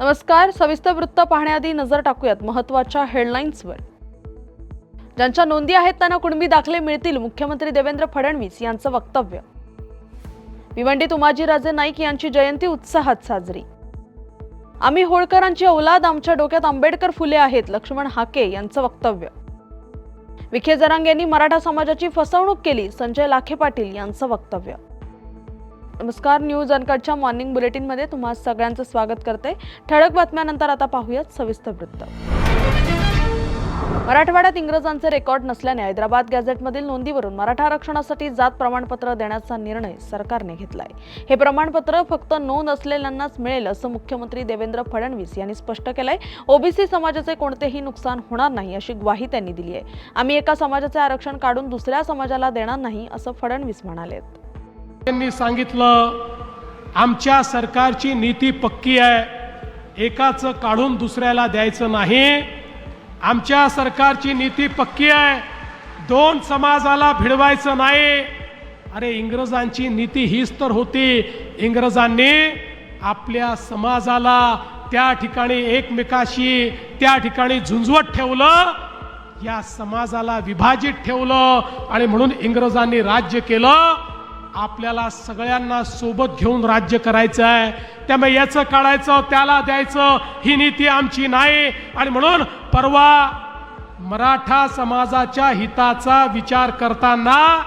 नमस्कार सविस्तर वृत्त पाहण्याआधी नजर टाकूयात महत्त्वाच्या हेडलाईन्सवर. ज्यांच्या नोंदी आहेत त्यांना कुणबी दाखले मिळतील मुख्यमंत्री देवेंद्र फडणवीस यांचं वक्तव्य. भिवंडीत उमाजीराजे नाईक यांची जयंती उत्साहात साजरी. आम्ही होळकरांची औलाद आमच्या डोक्यात आंबेडकर फुले आहेत लक्ष्मण हाके यांचं वक्तव्य. विखे जरांग यांनी मराठा समाजाची फसवणूक केली संजय लाखे पाटील यांचं वक्तव्य. नमस्कार न्यूज अनकटच्या मॉर्निंग बुलेटिनमध्ये तुम्हा सगळ्यांचं स्वागत करते. ठळक बातम्यानंतर आता पाहूयात सविस्तर वृत्त. मराठवाड्यात इंग्रजांचे रेकॉर्ड नसल्याने हैदराबाद गॅझेटमधील नोंदीवरून मराठा आरक्षणासाठी जात प्रमाणपत्र देण्याचा निर्णय सरकारने घेतलाय. हे प्रमाणपत्र फक्त नोंद असलेल्यांनाच मिळेल असं मुख्यमंत्री देवेंद्र फडणवीस यांनी स्पष्ट केलंय. ओबीसी समाजाचे कोणतेही नुकसान होणार नाही अशी ग्वाही त्यांनी दिली आहे आम्ही एका समाजाचे आरक्षण काढून दुसऱ्या समाजाला देणार नाही असं फडणवीस म्हणालेत. त्यांनी सांगितलं आमच्या सरकारची नीती पक्की आहे एकाचं काढून दुसऱ्याला द्यायचं नाही. आमच्या सरकारची नीती पक्की आहे दोन समाजाला भिडवायचं नाही. अरे इंग्रजांची नीती हीच तर होती. इंग्रजांनी आपल्या समाजाला त्या ठिकाणी एकमेकाशी त्या ठिकाणी झुंजवत ठेवलं या समाजाला विभाजित ठेवलं आणि म्हणून इंग्रजांनी राज्य केलं. आपल्याला सगळ्यांना सोबत घेऊन राज्य करायचं आहे. त्यामुळे याचं काढायचं त्याला द्यायचं ही नीती आमची नाही. आणि म्हणून परवा मराठा समाजाच्या हिताचा विचार करताना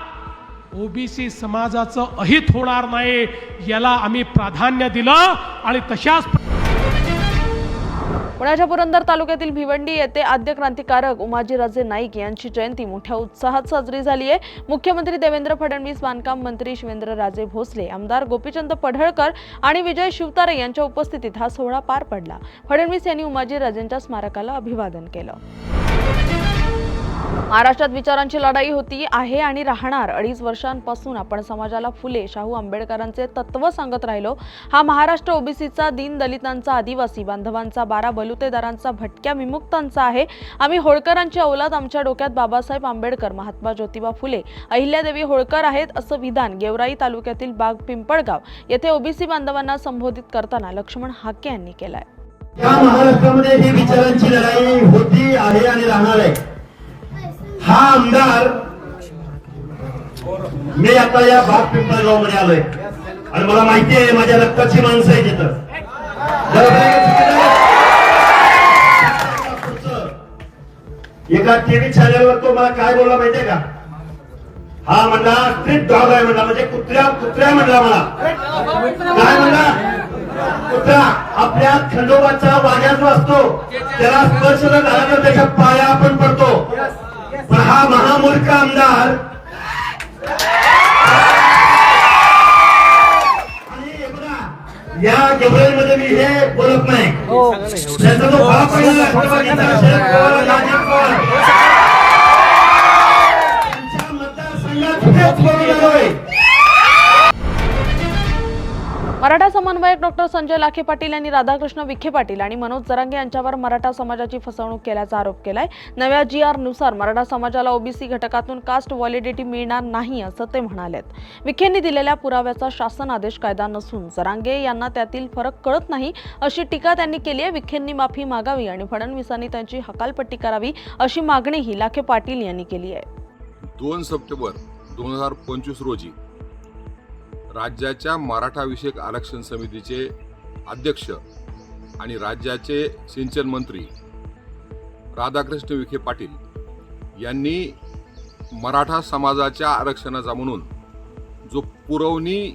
ओबीसी समाजाचं अहित होणार नाही याला आम्ही प्राधान्य दिलं. आणि तशाच पुण्याच्या पुरंदर तालुक्यातील भिवंडी येथे आद्य क्रांतिकारक उमाजीराजे नाईक यांची जयंती मोठ्या उत्साहात साजरी झाली आहे. मुख्यमंत्री देवेंद्र फडणवीस बांधकाम मंत्री शिवेंद्रराजे भोसले आमदार गोपीचंद पढळकर आणि विजय शिवतारे यांच्या उपस्थितीत हा सोहळा पार पडला. फडणवीस यांनी उमाजीराजेंच्या स्मारकाला अभिवादन केलं. महाराष्ट्रात विचारांची लढाई होती आहे आणि राहणार. अडीच वर्षांपासून आपण समाजाला फुले शाहू आंबेडकरांचे तत्व सांगत राहिलो. हा महाराष्ट्र ओबीसीचा दीन दलितांचा आदिवासी बांधवांचा बारा बलुतेदारांचा भटक्या विमुक्तांचा आहे. आम्ही होळकरांची औलाद आमच्या डोक्यात बाबासाहेब आंबेडकर महात्मा ज्योतिबा फुले अहिल्यादेवी होळकर आहेत असं विधान गेवराई तालुक्यातील बाग पिंपळगाव येथे ओबीसी बांधवांना संबोधित करताना लक्ष्मण हाके यांनी केलाय. या महाराष्ट्रामध्ये ही विचारांची लढाई होती आहे आणि राहणार आहे हा आमदार मी आता या बाग पिंपळगावमध्ये आलोय. आणि मला माहिती आहे माझ्या रक्ताची माणसं आहे तिथं एका टीव्ही चॅनलवर तो मला काय बोलला माहितीये का? हा म्हणला स्ट्रीट डॉग आहे म्हणला म्हणजे कुत्र्या कुत्र्या म्हणला मला. काय म्हणला? कुत्रा आपल्या खंडोबाचा वाग्यात असतो त्याला स्पर्श न झाला तर त्याच्या पाया आपण पडतो. पण हा महामूर्ख आमदार. हे या गेब्रेल मी हे बोलत नाही. त्याचा जो बाप शरद पवार अजित पवार. त्यांच्या मतदारसंघात बोलून आलोय. मराठा समन्वयक डॉक्टर संजय लाखे पाटील यांनी राधाकृष्ण विखे पाटील आणि मनोज जरांगे यांच्यावर मराठा समाजाची फसवणूक केल्याचा आरोप केलाय. नव्या जी आरनुसार मराठा समाजाला ओबीसी घटकातून कास्ट व्हॅलिडिटी मिळणार नाही असं ते म्हणालेत. विखेंनी दिलेल्या पुराव्याचा शासन आदेश कायदा नसून जरांगे यांना त्यातील फरक कळत नाही अशी टीका त्यांनी केली आहे. विखेंनी माफी मागावी आणि फडणवीसांनी त्यांची हकालपट्टी करावी अशी मागणीही लाखे पाटील यांनी केली आहे. दोन सप्टेंबर दोन हजार पंचवीस रोजी राज्याच्या मराठाविषयक आरक्षण समितीचे अध्यक्ष आणि राज्याचे सिंचन मंत्री राधाकृष्ण विखे पाटील यांनी मराठा समाजाच्या आरक्षणाचा म्हणून जो पुरवणी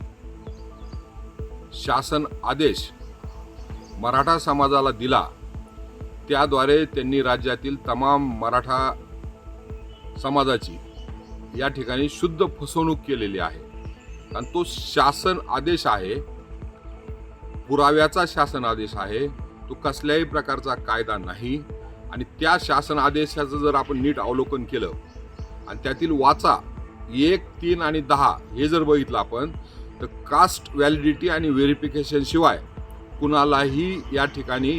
शासन आदेश मराठा समाजाला दिला त्याद्वारे त्यांनी राज्यातील तमाम मराठा समाजाची या ठिकाणी शुद्ध फसवणूक केलेली आहे. आणि तो शासन आदेश आहे पुराव्याचा शासन आदेश आहे तो कसल्याही प्रकारचा कायदा नाही. आणि त्या शासन आदेशाचं जर आपण नीट अवलोकन केलं आणि त्यातील वाचा एक तीन आणि दहा हे जर बघितलं आपण तर कास्ट व्हॅलिडिटी आणि व्हेरिफिकेशन शिवाय कुणालाही या ठिकाणी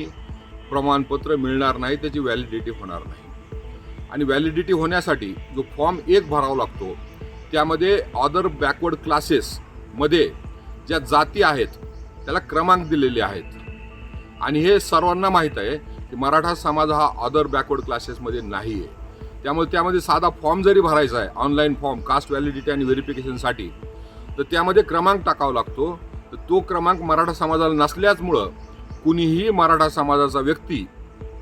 प्रमाणपत्र मिळणार नाही त्याची व्हॅलिडिटी होणार नाही. आणि व्हॅलिडिटी होण्यासाठी जो फॉर्म एक भरावा लागतो त्यामध्ये ऑदर बॅकवर्ड क्लासेसमध्ये ज्या जाती आहेत त्याला क्रमांक दिलेले आहेत. आणि हे सर्वांना माहीत आहे की मराठा समाज हा ऑदर बॅकवर्ड क्लासेसमध्ये नाही आहे त्यामुळे त्यामध्ये साधा फॉर्म जरी भरायचा आहे ऑनलाईन फॉर्म कास्ट व्हॅलिडिटी आणि व्हेरिफिकेशनसाठी तर त्यामध्ये क्रमांक टाकावा लागतो. तर तो क्रमांक मराठा समाजाला नसल्याचमुळं कुणीही मराठा समाजाचा व्यक्ती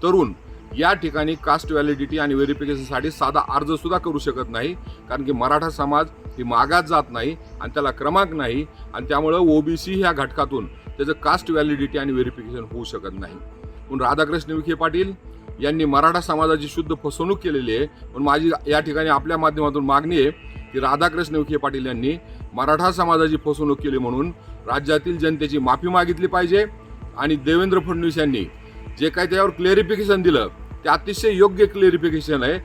तरुण या ठिकाणी कास्ट व्हॅलिडिटी आणि व्हेरिफिकेशनसाठी साधा अर्जसुद्धा करू शकत नाही कारण की मराठा समाज ही मागात जात नाही आणि त्याला क्रमांक नाही आणि त्यामुळं ओबीसी ह्या घटकातून त्याचं कास्ट व्हॅलिडिटी आणि व्हेरिफिकेशन होऊ शकत नाही. म्हणून राधाकृष्ण विखे पाटील यांनी मराठा समाजाची शुद्ध फसवणूक केलेली आहे. पण माझी या ठिकाणी आपल्या माध्यमातून मागणी आहे की राधाकृष्ण विखे पाटील यांनी मराठा समाजाची फसवणूक केली म्हणून राज्यातील जनतेची माफी मागितली पाहिजे आणि देवेंद्र फडणवीस यांनी जे काही त्यावर क्लेरिफिकेशन दिलं ते अतिशय योग्य क्लेरिफिकेशन आहे.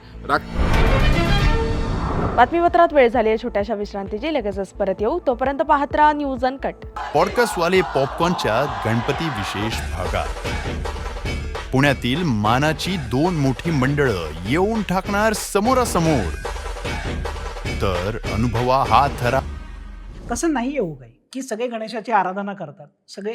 बातमीपत्रात वेळ झाली आहे छोट्याशा विश्रांतीची. लगेचच परत येऊ. तोपर्यंत पाहत राहा न्यूज अनकट पॉडकास्टवाले पॉपकॉर्नच्या गणपती विशेष भागात. पुण्यातील मानाची दोन मोठी मंडळं येऊन टाकणार समोरासमोर. तर अनुभवा हा थरा तसं नाही येऊ काही की सगळे गणेशाची आराधना करतात. सगळे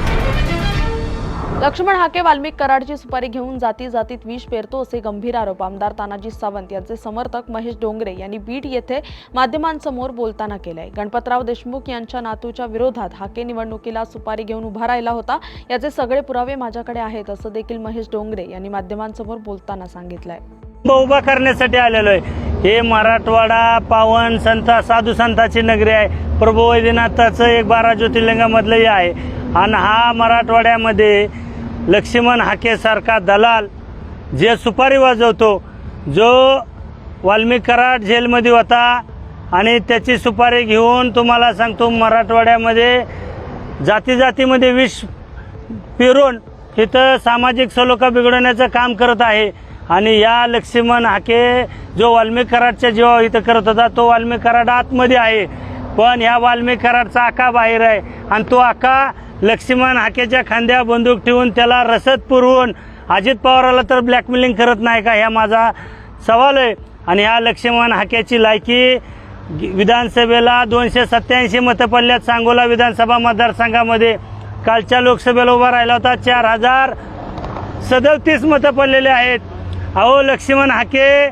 लक्ष्मण हाके वाल्मिक कराडची सुपारी घेऊन जाती जातीत विष पेरतो असे गंभीर आरोप. आमदार तानाजी सावंत यांचे समर्थक महेश डोंगरे यांनी बीड येथे माध्यमांसमोर बोलताना केलंय. गणपतराव देशमुख यांच्या नातूच्या विरोधात हाके निवडणुकीला सुपारी घेऊन उभा राहिला होता. याचे सगळे पुरावे माझ्याकडे आहेत असं देखील महेश डोंगरे यांनी माध्यमांसमोर बोलताना सांगितलंय. उभा करण्यासाठी आलेलो आहे. हे मराठवाडा पावन संत साधू संताची नगरी आहे. प्रभू वैद्यनाथाचं एक बारा ज्योतिर्लिंगामधलंही आहे. आणि हा मराठवाड्यामध्ये लक्ष्मण हाकेसारखा दलाल जे सुपारी वाजवतो जो वाल्मिक कराड जेलमध्ये होता आणि त्याची सुपारी घेऊन तुम्हाला सांगतो मराठवाड्यामध्ये जाती जातीमध्ये विष पिरून इथं सामाजिक सलोखा बिघडवण्याचं काम करत आहे. आणि या लक्ष्मण हाके जो वाल्मिक कराडच्या जीवा इथं करत होता तो वाल्मिक कराड आतमध्ये आहे. पण ह्या वाल्मिकरांचा आका बाहेर आहे. आणि तो आका लक्ष्मण हाकेच्या खांद्या बंदूक ठेवून त्याला रसद पुरवून अजित पवाराला तर ब्लॅकमेलिंग करत नाही का? ह्या माझा सवाल आहे. आणि ह्या लक्ष्मण हाक्याची लायकी विधानसभेला दोनशे सत्याऐंशी मतं पडल्यात सांगोला विधानसभा मतदारसंघामध्ये. कालच्या लोकसभेला उभा राहिला होता. चार हजार सदतीस मतं पडलेले आहेत. अहो लक्ष्मण हाके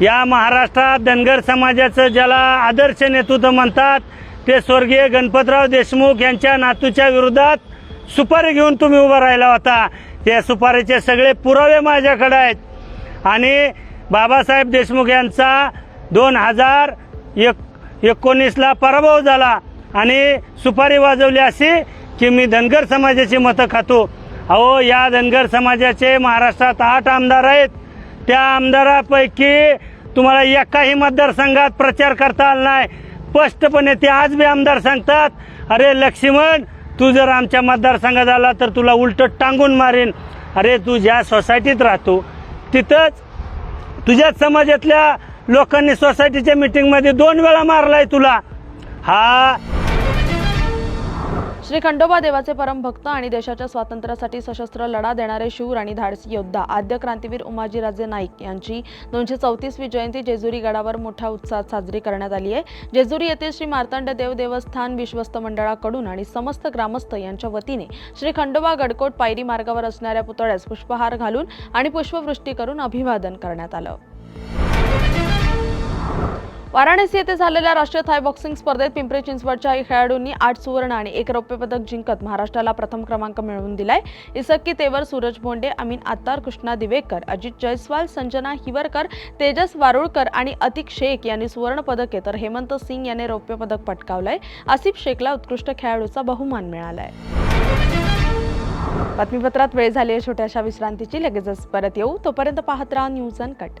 या महाराष्ट्रात धनगर समाजाचं ज्याला आदर्श नेतृत्व म्हणतात ते स्वर्गीय गणपतराव देशमुख यांच्या नातूच्या विरोधात सुपारी घेऊन तुम्ही उभा राहिला होता. त्या सुपारीचे सगळे पुरावे माझ्याकडे आहेत. आणि बाबासाहेब देशमुख यांचा दोन हजार एक एकोणीसला पराभव झाला आणि सुपारी वाजवली अशी की मी धनगर समाजाची मतं खातो. अहो या धनगर समाजाचे महाराष्ट्रात आठ आमदार आहेत. त्या आमदारापैकी तुम्हाला एकाही मतदारसंघात प्रचार करता आला नाही. स्पष्टपणे ते आज बी आमदार सांगतात अरे लक्ष्मण तू जर आमच्या मतदारसंघात आला तर तुला उलट टांगून मारेन. अरे तू ज्या सोसायटीत राहतो तिथंच तुझ्याच समाजातल्या लोकांनी सोसायटीच्या मिटिंगमध्ये दोन वेळा मारलाय तुला. हा श्री खंडोबा देवाचे परमभक्त आणि देशाच्या स्वातंत्र्यासाठी सशस्त्र लढा देणारे शूर आणि धाडसी योद्धा आद्य क्रांतीवीर उमाजीराजे नाईक यांची दोनशे चौतीसवी जयंती जेजुरी गडावर मोठ्या उत्साहात साजरी करण्यात आली आहे. जेजुरी येथे श्री मार्तंड देव देवस्थान विश्वस्त मंडळाकडून आणि समस्त ग्रामस्थ यांच्या वतीने श्री खंडोबा गडकोट पायरी मार्गावर असणाऱ्या पुतळ्यास पुष्पहार घालून आणि पुष्पवृष्टी करून अभिवादन करण्यात आलं. वाराणसी येथे झालेल्या राष्ट्रीय थाय बॉक्सिंग स्पर्धेत पिंपरी चिंचवडच्या खेळाडूंनी आठ सुवर्ण आणि एक रौप्य पदक जिंकत महाराष्ट्राला प्रथम क्रमांक मिळवून दिलाय. इसक्की तेवर सूरज भोंडे अमीन आत्तार कृष्णा दिवेकर अजित जयस्वाल संजना हिवरकर तेजस वारुळकर आणि अतिक शेख यांनी सुवर्ण पदके. तर हेमंत सिंग याने रौप्य पदक पटकावलंय. आसिफ शेखला उत्कृष्ट खेळाडूचा बहुमान मिळालाय. बातमीपत्रात वेळ झाली आहे छोट्याशा विश्रांतीची. लगेचच परत येऊ. तोपर्यंत पाहत राहा न्यूज अँड कट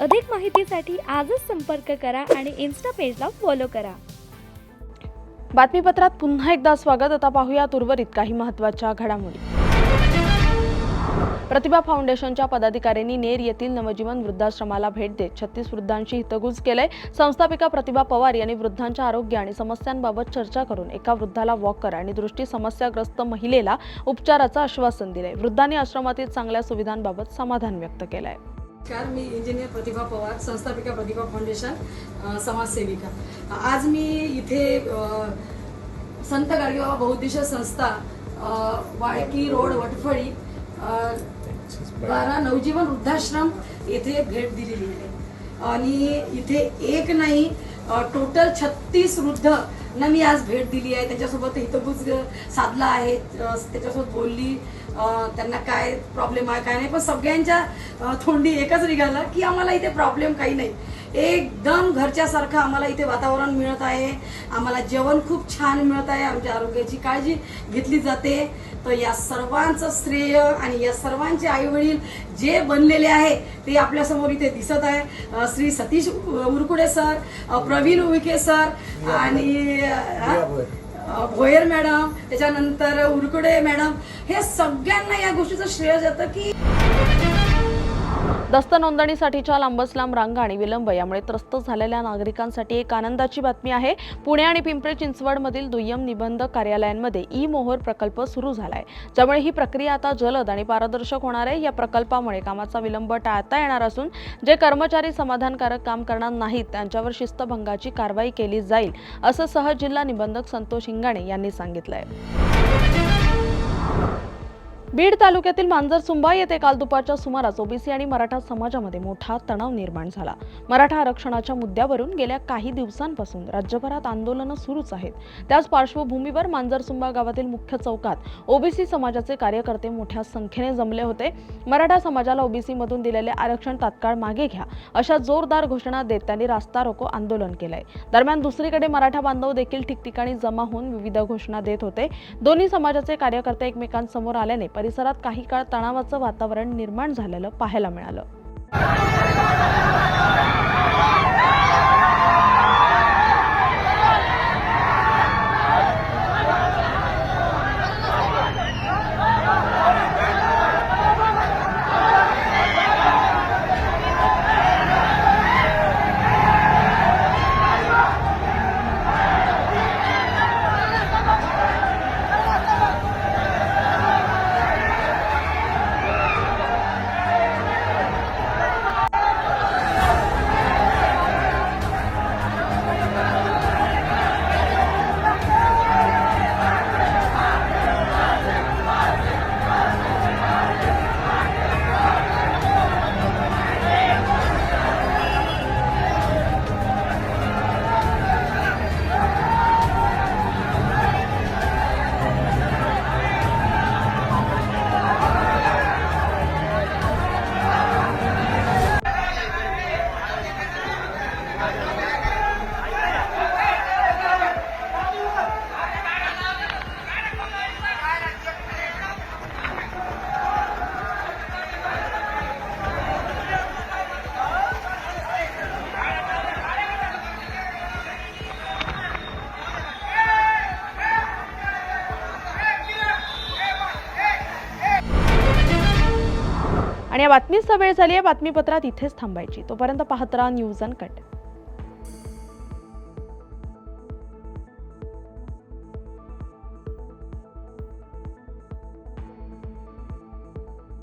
अधिक माहितीसाठी आजच संपर्क करा आणि इन्स्टा पेजला फॉलो करा. बातमीपत्रात पुन्हा एकदा स्वागत. आता पाहूयात उर्वरित काही महत्त्वाच्या घडामोडी. प्रतिभा फाउंडेशनच्या पदाधिकाऱ्यांनी नेर येथील नवजीवन वृद्धाश्रमाला भेट देत छत्तीस वृद्धांशी हितगुज केले संस्थापिका प्रतिभा पवार यांनी वृद्धांच्या आरोग्य आणि समस्यांबाबत चर्चा करून एका वृद्धाला वॉकर आणि दृष्टी समस्याग्रस्त महिलेला उपचाराचं आश्वासन दिले वृद्धांनी आश्रमातील चांगल्या सुविधांबाबत समाधान व्यक्त केलं आहे नमस्कार मी इंजिनियर प्रतिभा पवार संस्थापिका प्रतिभा फाउंडेशन समाजसेविका. आज मी इथे संत गाडगेबाबा बहुद्देशीय संस्था वाळकी रोड वटफळी द्वारा नवजीवन वृद्धाश्रम येथे भेट दिलेली आहे. आणि इथे एक नाही टोटल छत्तीस वृद्ध ना मी आज भेट दिली आहे. त्यांच्यासोबत हितगुज साधला आहे. त्याच्यासोबत बोलली. त्यांना काय प्रॉब्लेम आहे काय नाही. पण सगळ्यांच्या थोंडी एकच निघाला की आम्हाला इथे प्रॉब्लेम काही नाही. एकदम घरच्यासारखं आम्हाला इथे वातावरण मिळत आहे. आम्हाला जेवण खूप छान मिळत आहे. आमच्या आरोग्याची काळजी घेतली जाते. तर या सर्वांचं श्रेय आणि या सर्वांचे आईवडील जे बनलेले आहे ते आपल्यासमोर इथे दिसत आहे. श्री सतीश उरकुडे सर प्रवीण उविके सर आणि भोयर मॅडम त्याच्यानंतर उरकुडे मॅडम. हे सगळ्यांना या गोष्टीचं श्रेय जातं की दस्त नोंदणीसाठीच्या लांबच लांब रांगा आणि विलंब यामुळे त्रस्त झालेल्या नागरिकांसाठी एक आनंदाची बातमी आहे. पुणे आणि पिंपरी चिंचवडमधील दुय्यम निबंध कार्यालयांमध्ये ई मोहर प्रकल्प सुरू झालाय. ज्यामुळे ही प्रक्रिया आता जलद आणि पारदर्शक होणार आहे. या प्रकल्पामुळे कामाचा विलंब टाळता येणार असून जे कर्मचारी समाधानकारक काम करणार नाहीत त्यांच्यावर शिस्तभंगाची कारवाई केली जाईल असं सहजिल्हा निबंधक संतोष हिंगाणे यांनी सांगितलं आहे बीड तालुक्यातील मांजरसुंबा येथे काल दुपारच्या सुमारास ओबीसी आणि मराठा समाजामध्ये मोठा तणाव निर्माण झाला. मराठा आरक्षणाच्या मुद्द्यावरून गेल्या काही दिवसांपासून राज्यभरात आंदोलनं सुरूच आहेत. त्याच पार्श्वभूमीवर मांजरसुंबा गावातील मुख्य चौकात ओबीसी समाजाचे कार्यकर्ते मोठ्या संख्येने जमले होते. मराठा समाजाला ओबीसीमधून दिलेले आरक्षण तात्काळ मागे घ्या अशा जोरदार घोषणा देत त्यांनी रास्ता रोको आंदोलन केलंय. दरम्यान दुसरीकडे मराठा बांधव देखील ठिकठिकाणी जमा होऊन विविध घोषणा देत होते. दोन्ही समाजाचे कार्यकर्ते एकमेकांसमोर आल्याने परिसरात काही काळ तणावाचं वातावरण निर्माण झालेलं पाहायला मिळालं. या बातमीचा वेळ झाली आहे. बातमीपत्रात इथेच थांबायची. तोपर्यंत पाहत राहा न्यूज अनकट